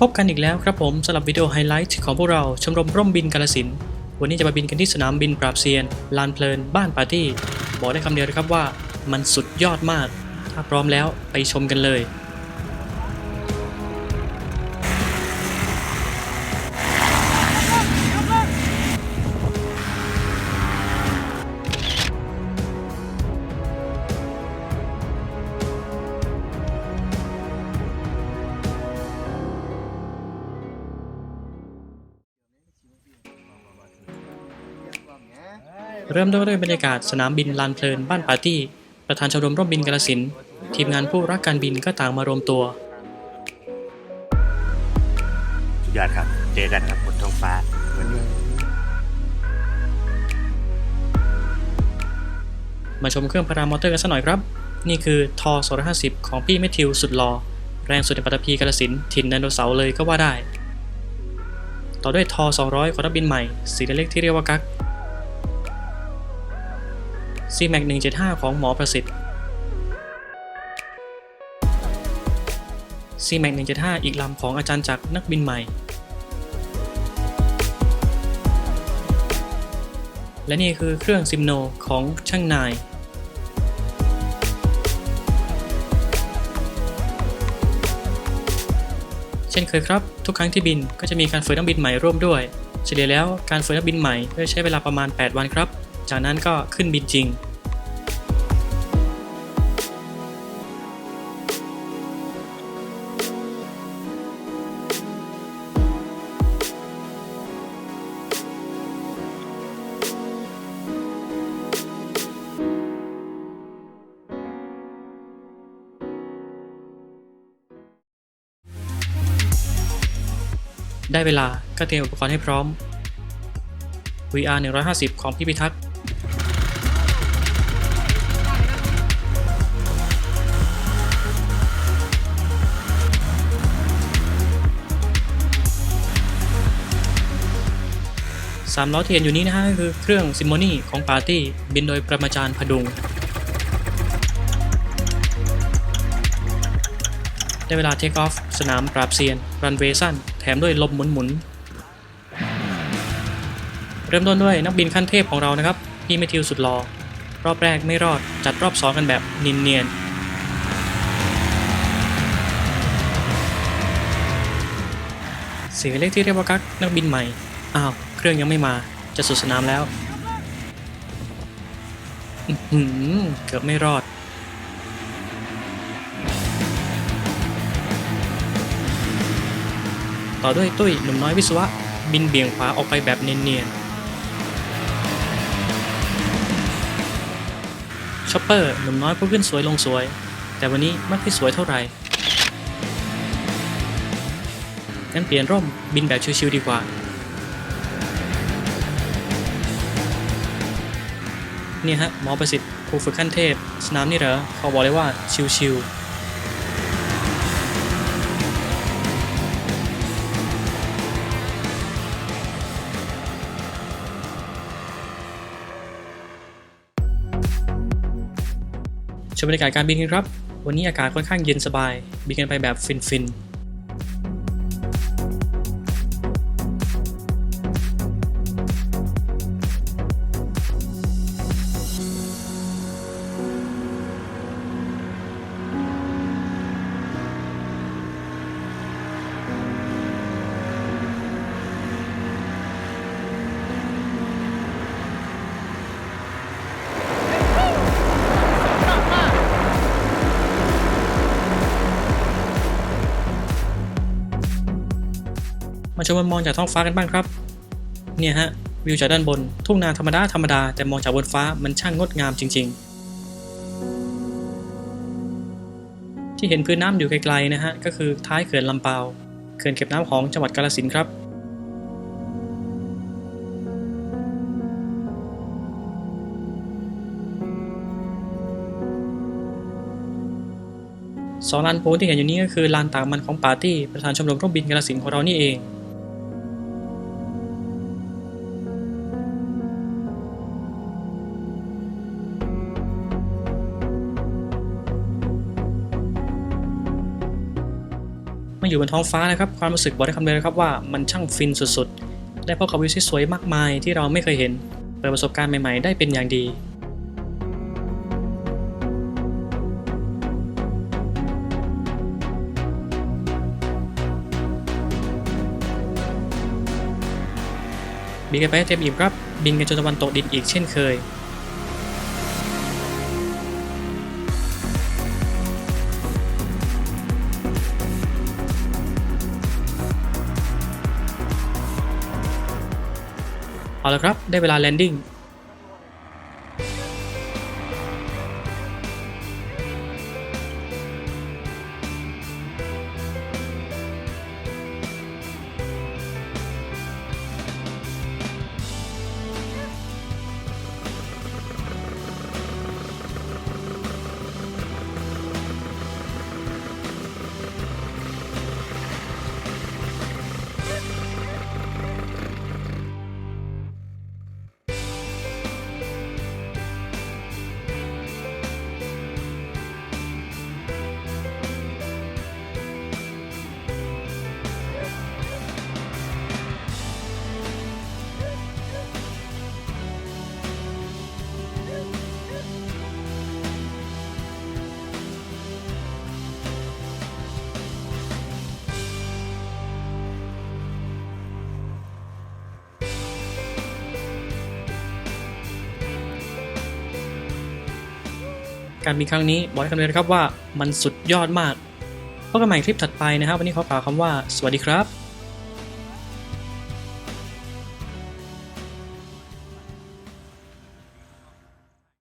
พบกันอีกแล้วครับผมสำหรับวิดีโอไฮไลท์ของพวกเราชมรมร่มบินกาลสิน วันนี้จะมาบินกันที่สนามบินปราบเซียน ลานเพลิน บ้านปาร์ตี้ บอกได้คำเดียวเลยครับว่า มันสุดยอดมาก ถ้าพร้อมแล้วไปชมกันเลย เริ่มต้นด้วยบรรยากาศสนามบินลานเพลินบ้านปาร์ตี้ ประธานชมรมร่มบินกาลสินธุ์ทีมงานผู้รักการบินก็ต่างมารวมตัว สุดยอดครับ เจอกันครับบนท้องฟ้าวันนี้มาชมเครื่องพารามอเตอร์กันสักหน่อยครับ นี่คือทอ250ของพี่แมทธิวสุดหลอ่อแรงสุดในปัตตภีกาลสินธุ์ถิ่นไดโนเสาร์เลยก็ว่าได้ ต่อด้วยทอ200ของนักบินใหม่สีเล็กที่เรียกว่ากั๊ก c m a x 175 ของหมอประสิทธิ์ c m a x 175 อีกลำของอาจารย์จักรนักบินใหม่ และนี่คือเครื่องซิมโนของช่างนายเช่นเคยครับ ทุกครั้งที่บินก็จะมีการฝึกนักบินใหม่ร่วมด้วย เฉลี่ยแล้วการฝึกนักบินใหม่ก็จะใช้เวลาประมาณ 8 วันครับ จากนั้นก็ขึ้นบินจริง ได้เวลาก็เตรียมอุปกรณ์ให้พร้อม VR 150 ของพี่พิทักษ์สามล้อที่เห็นอยู่นี้นะฮะก็คือเครื่องซิมโมนีของปาร์ตี้บินโดยประมาจารย์พดุง ได้เวลาเทคออฟสนามปราบเซียน รันเวย์สั้น แถมด้วยลมหมุนหมุนๆเริ่มต้นด้วยนักบินขั้นเทพของเรานะครับ พี่แมทิวสุดหลอ่อรอบแรกไม่รอดจัดรอบสองกันแบบนินเนียนเสียงเล็กที่เรียกว่ากักนักบินใหม่ อ้าว เครื่องยังไม่มาจะสุดสนามแล้วหือเกือบไม่รอด ต่อด้วยตุ้ยหนุ่มน้อยวิศวะ บินเบี่ยงขวาออกไปแบบเนียนๆช็อปเปอร์หนุ่มน้อยผู้ขึ้นสวยลงสวย แต่วันนี้ไม่ค่อยสวยเท่าไหร่งั้นเปลี่ยนร่มบินแบบชิวๆดีกว่าเนี่ยฮะหมอประสิทธิ์ครูฝึกขั้นเทพ สนามนี่เหรอเขาบอกเลยว่าชิวๆ ชมบรรยากาศการบินกันครับ วันนี้อากาศค่อนข้างเย็นสบาย บินกันไปแบบฟินๆ มาชมมุมมองจากท้องฟ้ากันบ้างครับ เนี่ยฮะวิวจากด้านบน ทุ่งนาธรรมดาธรรมดาแต่มองจากบนฟ้ามันช่างงดงามจริง ๆ ที่เห็นพื้นน้ำอยู่ไกลๆนะฮะก็คือท้ายเขื่อนลำปาเขื่อนเก็บน้ำของจังหวัดกาฬสินธุ์ครับสองลานโพลที่เห็นอยู่นี้ก็คือลานต่ากมันของปาร์ตี้ประธานชมรมร่มบินกาฬสินของเรานี่เอง มมาอยู่บนท้องฟ้านะครับ ความรู้สึกบอกได้คำเดียวเลยครับว่ามันช่างฟินสุดๆ ได้พบกับวิวที่สวยมากมายที่เราไม่เคยเห็น เปิดประสบการณ์ใหม่ๆ ได้เป็นอย่างดีบินกันไปให้เต็มอิ่มครับ บินกันจนตะวันตกดินอีกเช่นเคย เอาละครับ ได้เวลาแลนดิ้ง การบินครั้งนี้บอกได้คำเดียวนะครับว่ามันสุดยอดมากพบกันใหม่คลิปถัดไปนะครับ วันนี้ขอกล่าวคำว่าสวัสดีครับ